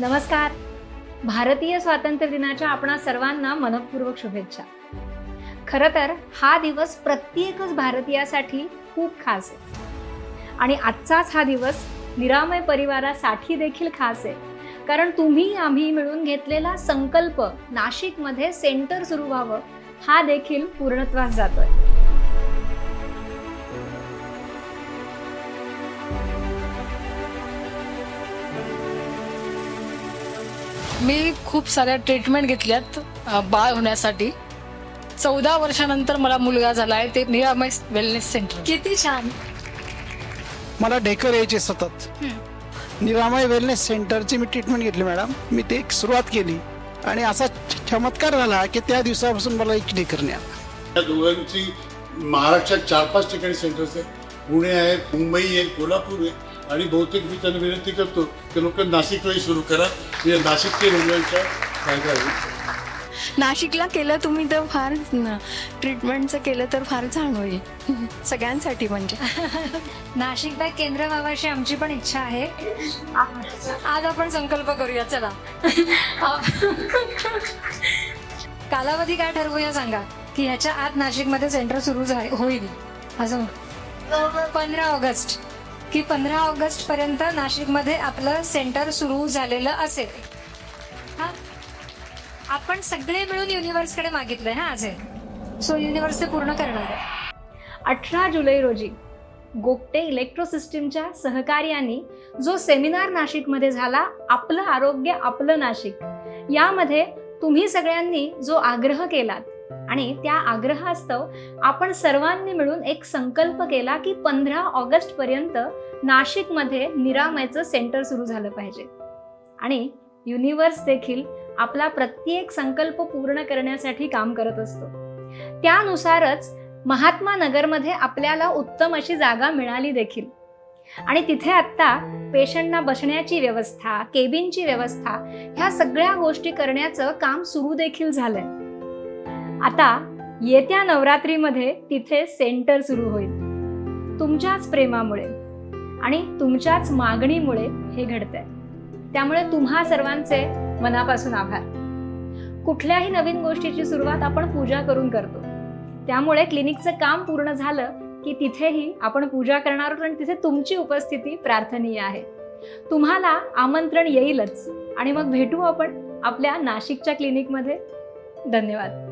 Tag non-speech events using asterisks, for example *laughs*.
नमस्कार. भारतीय स्वातंत्र्य दिनाच्या आपणा सर्वांना मनपूर्वक शुभेच्छा. खरं तर हा दिवस प्रत्येकच भारतीयासाठी खूप खास आहे. आणि आजचाच हा दिवस निरामय परिवारासाठी देखील खास आहे. कारण तुम्ही आम्ही मिळून घेतलेला संकल्प नाशिकमध्ये सेंटर सुरू व्हावं हा देखील पूर्णत्वास जातोय. मी खूप साऱ्या ट्रीटमेंट घेतल्यात बाळ होण्यासाठी. चौदा वर्षानंतर मला मुलगा झाला आहे ते निरामय वेलनेस सेंटर किती छान. मला ढेकर यायचे सतत. निरामय वेलनेस सेंटरची मी ट्रीटमेंट घेतली मॅडम मी ते एक सुरुवात केली. आणि असा चमत्कार झाला की त्या दिवसापासून मला एक ढेकर नाही आला. या दोघांची महाराष्ट्रात चार पाच ठिकाणी सेंटर्स आहेत. पुणे आहेत मुंबई आहे कोल्हापूर आहे आणि बहुतेक मी त्यांना विनंती करतो की लोक नाशिकलाही सुरू करा. म्हणजे नाशिकच्या रुग्णांचा फायदा होईल नाशिकला केलं तुम्ही तर फार ट्रीटमेंटचं केलं तर फार छान होईल. सगळ्यांसाठी म्हणजे. *laughs* नाशिक बॅग केंद्र व्हावाशी आमची पण इच्छा आहे. आज आपण संकल्प करूया चला. *laughs* कालावधी काय ठरवूया सांगा की ह्याच्या आत नाशिकमध्ये सेंटर सुरू होईल. असं. पंधरा ऑगस्ट. की पंधरा ऑगस्ट पर्यंत नाशिकमध्ये आपलं सेंटर सुरू झालेलं असेल. हा? आपण सगळे मिळून युनिव्हर्सकडे मागितलंय हा आज हे सो युनिव्हर्स ते पूर्ण करणार आहे. अठरा जुलै रोजी गोपटे इलेक्ट्रो सिस्टीमच्या सहकार्याने जो सेमिनार नाशिकमध्ये झाला आपलं आरोग्य आपलं नाशिक यामध्ये तुम्ही सगळ्यांनी जो आग्रह केलात आणि त्या आग्रहास्तव आपण सर्वांनी मिळून एक संकल्प केला की पंधरा ऑगस्ट पर्यंत नाशिकमध्ये निरामयचं सेंटर सुरू झालं पाहिजे. आणि युनिव्हर्स देखील आपला प्रत्येक संकल्प पूर्ण करण्यासाठी काम करत असतो. त्यानुसारच महात्मा नगरमध्ये आपल्याला उत्तम अशी जागा मिळाली देखील. आणि तिथे आत्ता पेशंटना बसण्याची व्यवस्था केबिनची व्यवस्था ह्या सगळ्या गोष्टी करण्याचं काम सुरू देखील झालंय. आता येत्या नवरात्रीमध्ये तिथे सेंटर सुरू होईल. तुमच्याच प्रेमामुळे आणि तुमच्याच मागणीमुळे हे घडतंय. त्यामुळे तुम्हा सर्वांचे मनापासून आभार. कुठल्याही नवीन गोष्टीची सुरुवात आपण पूजा करून करतो. त्यामुळे क्लिनिकचं काम पूर्ण झालं की तिथेही आपण पूजा करणार आहोत आणि तिथे तुमची उपस्थिती प्रार्थनीय आहे. तुम्हाला आमंत्रण येईलच आणि मग भेटू आपण आपल्या नाशिकच्या क्लिनिकमध्ये. धन्यवाद.